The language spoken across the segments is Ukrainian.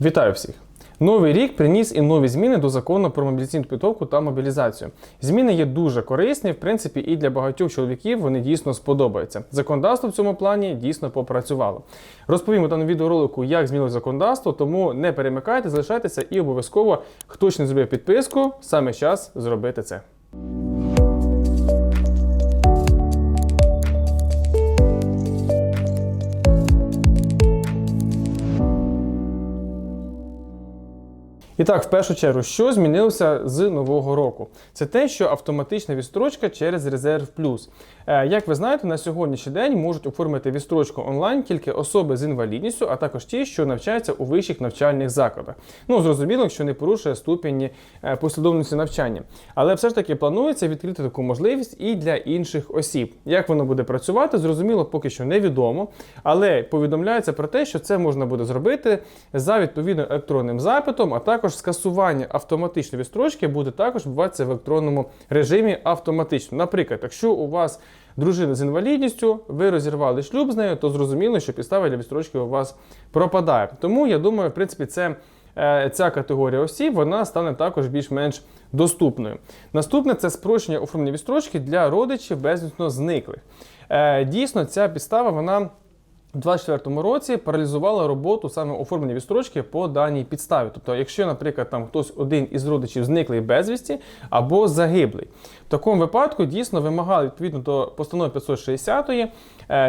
Вітаю всіх! Новий рік приніс і нові зміни до закону про мобілізаційну підготовку та мобілізацію. Зміни є дуже корисні, в принципі, і для багатьох чоловіків вони дійсно сподобаються. Законодавство в цьому плані дійсно попрацювало. Розповім у даному відеоролику, як змінилось законодавство, тому не перемикайте, залишайтеся і обов'язково, хто ще не зробив підписку, саме час зробити це. І так, в першу чергу, що змінилося з нового року? Це те, що автоматична відстрочка через резерв плюс. Е, Як ви знаєте, на сьогоднішній день можуть оформити відстрочку онлайн тільки особи з інвалідністю, а також ті, що навчаються у вищих навчальних закладах. Ну, зрозуміло, якщо не порушує ступені е, послідовності навчання. Але все ж таки планується відкрити таку можливість і для інших осіб. Як воно буде працювати, зрозуміло, поки що невідомо. Але повідомляється про те, що це можна буде зробити за відповідним електронним запитом, а також скасування автоматичної відстрочки буде також відбуватися в електронному режимі автоматично. Наприклад, якщо у вас дружина з інвалідністю, ви розірвали шлюб з нею, то зрозуміло, що підстава для відстрочки у вас пропадає. Тому я думаю, в принципі, це. е, Ця категорія осіб вона стане також більш-менш доступною. Наступне це спрощення оформлення відстрочки для родичів безвісно зниклих. Е, Дійсно, ця підстава вона у 2024 році паралізувала роботу саме оформлення відстрочки по даній підставі. Тобто, якщо, наприклад, там хтось один із родичів зниклий безвісті або загиблий, в такому випадку дійсно вимагали відповідно до постанови 560 е,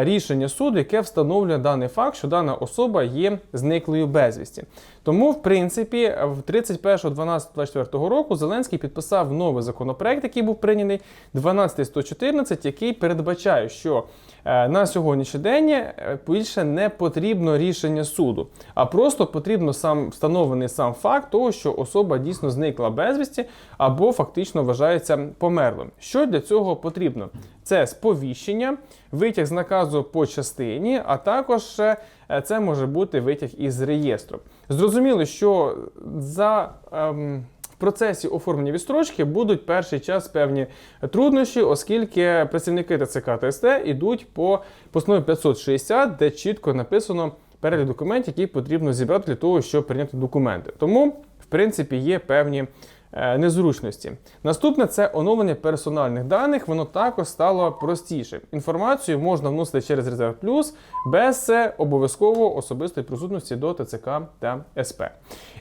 рішення суду, яке встановлює даний факт, що дана особа є зниклою безвісті. Тому, в принципі, в 31.12.24 року Зеленський підписав новий законопроект, який був прийнятий 12114, який передбачає, що на сьогоднішній день е, більше не потрібно рішення суду, а просто потрібно сам встановлений сам факт того, що особа дійсно зникла безвісті або фактично вважається померлим. Що для цього потрібно? Це сповіщення, витяг з наказу по частині, а також е, це може бути витяг із реєстру. Зрозуміло, що за ем, процесі оформлення відстрочки будуть перший час певні труднощі, оскільки працівники ТЦК та СТ йдуть по постанові 560, де чітко написано перелік документів, які потрібно зібрати для того, щоб прийняти документи. Тому, в принципі, є певні незручності. Наступне це оновлення персональних даних. Воно також стало простіше. Інформацію можна вносити через резерв плюс без е, обов'язково особистої присутності до ТЦК та СП.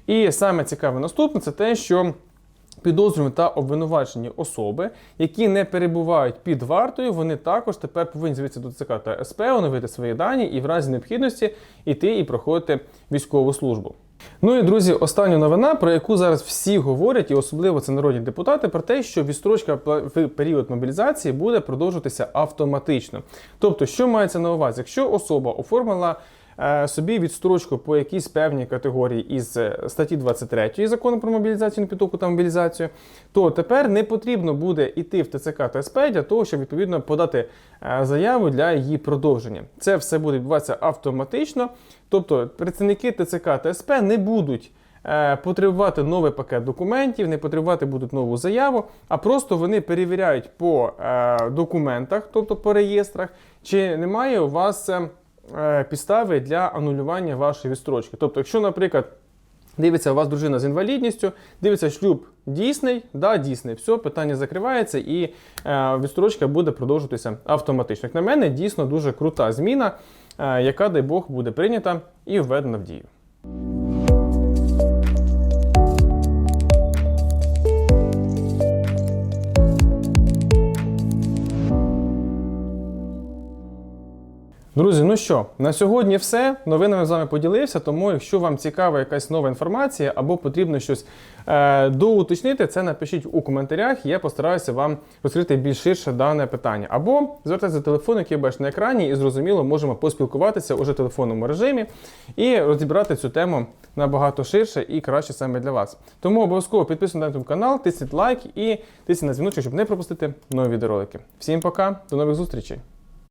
І саме цікаве наступне це те, що. Підозрювані та обвинувачені особи, які не перебувають під вартою, вони також тепер повинні з'явитися до ЦК та СП, оновити свої дані і в разі необхідності йти і проходити військову службу. Ну і друзі, остання новина, про яку зараз всі говорять, і особливо це народні депутати, про те, що відстрочка в період мобілізації буде продовжуватися автоматично. Тобто, що мається на увазі, якщо особа оформила собі відстрочку по якійсь певній категорії із е, статті 23 закону про мобілізаційну підготовку та мобілізацію, то тепер не потрібно буде йти в ТЦК та СП для того, щоб відповідно подати е, заяву для її продовження. Це все буде відбуватися автоматично. Тобто працівники ТЦК та СП не будуть. е, Потребувати новий пакет документів, не потребувати будуть нову заяву, а просто вони перевіряють по е, документах, тобто по реєстрах, чи немає у вас е, е, підстави для анулювання вашої відстрочки. Тобто, якщо, наприклад, дивиться у вас дружина з інвалідністю, дивиться шлюб дійсний, да, дійсний, все, питання закривається і е, відстрочка буде продовжуватися автоматично. Як на мене, дійсно дуже крута зміна, е, яка, дай Бог, буде прийнята і введена в дію. Друзі, ну що, на сьогодні все. Новинами з вами поділився. Тому, якщо вам цікава якась нова інформація або потрібно щось е, доуточнити, це напишіть у коментарях. Я постараюся вам розкрити більш ширше дане питання. Або звертайтеся за телефон, який бачите на екрані, і зрозуміло, можемо поспілкуватися уже в телефонному режимі і розібрати цю тему набагато ширше і краще саме для вас. Тому обов'язково підписуйтесь на канал, тисніть лайк і тисніть на дзвіночок, щоб не пропустити нові відеоролики. Всім пока, до нових зустрічей!